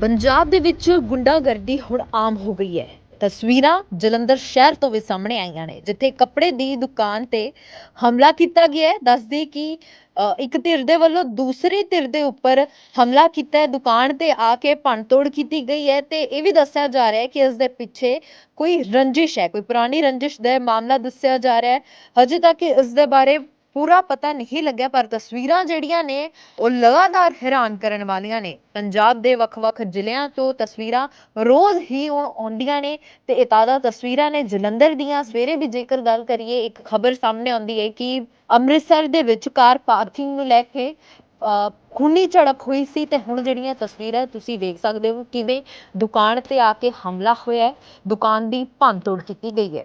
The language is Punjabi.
ਪੰਜਾਬ ਦੇ ਵਿੱਚ ਗੁੰਡਾਗਰਦੀ ਹੁਣ ਆਮ ਹੋ ਗਈ ਹੈ। ਤਸਵੀਰਾਂ ਜਲੰਧਰ ਸ਼ਹਿਰ ਤੋਂ ਵੀ ਸਾਹਮਣੇ ਆਈਆਂ ਨੇ ਜਿੱਥੇ ਕੱਪੜੇ ਦੀ ਦੁਕਾਨ ਤੇ ਹਮਲਾ ਕੀਤਾ ਗਿਆ ਹੈ। ਦੱਸਦੇ ਕਿ ਅ, ਇੱਕ ਧਿਰ ਦੇ ਵੱਲੋਂ ਦੂਸਰੀ ਧਿਰ ਦੇ ਉੱਪਰ ਹਮਲਾ ਕੀਤਾ ਹੈ। ਦੁਕਾਨ ਤੇ ਆ ਕੇ ਭੰਨਤੋੜ ਕੀਤੀ ਗਈ ਹੈ ਤੇ ਇਹ ਵੀ ਦੱਸਿਆ ਜਾ ਰਿਹਾ ਹੈ ਕਿ ਇਸ ਦੇ ਪਿੱਛੇ ਕੋਈ ਰੰਜਿਸ਼ ਹੈ ਕੋਈ ਪੁਰਾਣੀ ਰੰਜਿਸ਼ ਦਾ ਇਹ ਮਾਮਲਾ ਦੱਸਿਆ ਜਾ ਰਿਹਾ ਹੈ। ਹਜੇ ਤੱਕ ਇਸ ਦੇ ਬਾਰੇ ਪੂਰਾ ਪਤਾ ਨਹੀਂ ਲੱਗਿਆ ਪਰ ਤਸਵੀਰਾਂ ਜਿਹੜੀਆਂ ਨੇ ਉਹ ਲਗਾਤਾਰ ਹੈਰਾਨ ਕਰਨ ਵਾਲੀਆਂ ਨੇ। ਪੰਜਾਬ ਦੇ ਵੱਖ-ਵੱਖ ਜ਼ਿਲ੍ਹਿਆਂ ਤੋਂ ਤਸਵੀਰਾਂ ਰੋਜ਼ ਹੀ ਹੁਣ ਆਉਂਦੀਆਂ ਨੇ ਤੇ ਇਹ ਤਾਜ਼ਾ ਤਸਵੀਰਾਂ ਨੇ ਜਲੰਧਰ ਦੀਆਂ। ਸਵੇਰੇ ਵੀ ਜੇਕਰ ਗੱਲ ਕਰੀਏ ਇੱਕ ਖਬਰ ਸਾਹਮਣੇ ਆਉਂਦੀ ਹੈ ਕਿ ਅੰਮ੍ਰਿਤਸਰ ਦੇ ਵਿੱਚ ਕਾਰ ਪਾਰਕਿੰਗ ਨੂੰ ਲੈ ਕੇ ਅ, ਖੂਨੀ ਝੜਪ ਹੋਈ ਸੀ ਤੇ ਹੁਣ ਜਿਹੜੀਆਂ ਤਸਵੀਰਾਂ ਤੁਸੀਂ ਵੇਖ ਸਕਦੇ ਹੋ ਕਿਵੇਂ ਦੁਕਾਨ ਤੇ ਆ ਕੇ ਹਮਲਾ ਹੋਇਆ ਹੈ ਦੁਕਾਨ ਦੀ ਭੰਨਤੋੜ ਕੀਤੀ ਗਈ ਹੈ।